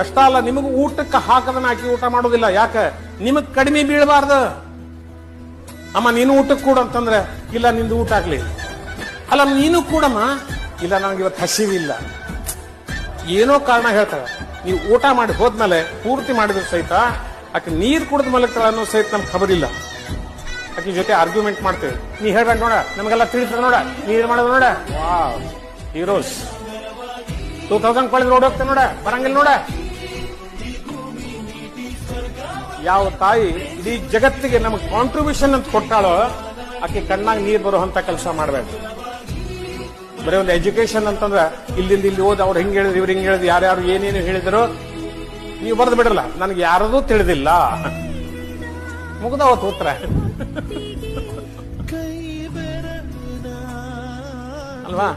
ಅಷ್ಟ ಅಲ್ಲ ನಿಮಗೂ ಊಟಕ್ಕೆ ಹಾಕದನ್ನ ಹಾಕಿ ಊಟ ಮಾಡೋದಿಲ್ಲ. ಯಾಕೆ? ನಿಮಗ್ ಕಡಿಮೆ ಬೀಳಬಾರ್ದು. ಅಮ್ಮ ನೀನು ಊಟಕ್ಕೆ ಕೂಡ ಅಂತಂದ್ರೆ ಇಲ್ಲ ನಿಂದು ಊಟ ಆಗ್ಲಿ. ಅಲ್ಲ ನೀನು ಕೂಡಮ್ಮ? ಇಲ್ಲ ನನಗೆ ಇವತ್ತು ಹಸಿವಿಲ್ಲ. ಏನೋ ಕಾರಣ ಹೇಳ್ತಾರೆ. ನೀವು ಊಟ ಮಾಡಿ ಹೋದ್ಮೇಲೆ ಪೂರ್ತಿ ಮಾಡಿದ್ರು ಸಹಿತ ಆಕೆ ನೀರು ಕುಡಿದ ಮಲಗ್ತಾಳ ಅನ್ನೋ ಸಹಿತ ನಮ್ಗೆ ಖಬರಿಲ್ಲ ಆಕೆ ಜೊತೆ ಆರ್ಗ್ಯುಮೆಂಟ್ ಮಾಡ್ತೇವೆ. ನೀ ಹೇಳ ನೋಡ ನಮಗೆಲ್ಲ ತಿಳಿಸ್ತದೆ ನೋಡ ನೀರು ಮಾಡೋದು ನೋಡ. ಹೀರೋಸ್ ಟೂ ತೌಸಂಡ್ ಕಳೆದ್ರೆ ಓಡೋಗ್ತೇನೆ ನೋಡ ಬರಂಗಿಲ್ಲ ನೋಡ. ಯಾವ ತಾಯಿ ಇಡೀ ಜಗತ್ತಿಗೆ ನಮಗೆ ಕಾಂಟ್ರಿಬ್ಯೂಷನ್ ಅಂತ ಕೊಟ್ಟಾಳೋ ಆಕೆ ಕಣ್ಣಾಗ ನೀರ್ ಬರುವಂತ ಕೆಲಸ ಮಾಡಬೇಕು. ಬರೀ ಒಂದು ಎಜುಕೇಶನ್ ಅಂತಂದ್ರೆ ಇಲ್ಲಿಂದ ಇಲ್ಲಿ ಓದ್ ಅವ್ರು ಹಿಂಗ್ ಹೇಳಿದ್ರು ಇವ್ರು ಹಿಂಗ್ ಹೇಳಿದ್ರು ಯಾರ್ಯಾರು ಏನೇನು ಹೇಳಿದ್ರು ನೀವು ಬರೆದು ಬಿಡಲ್ಲ ನನಗೆ ಯಾರದು ತಿಳಿದಿಲ್ಲ. ಮುಗ್ದವತ್ತು ಉತ್ತರ. ಅಲ್ವಾ?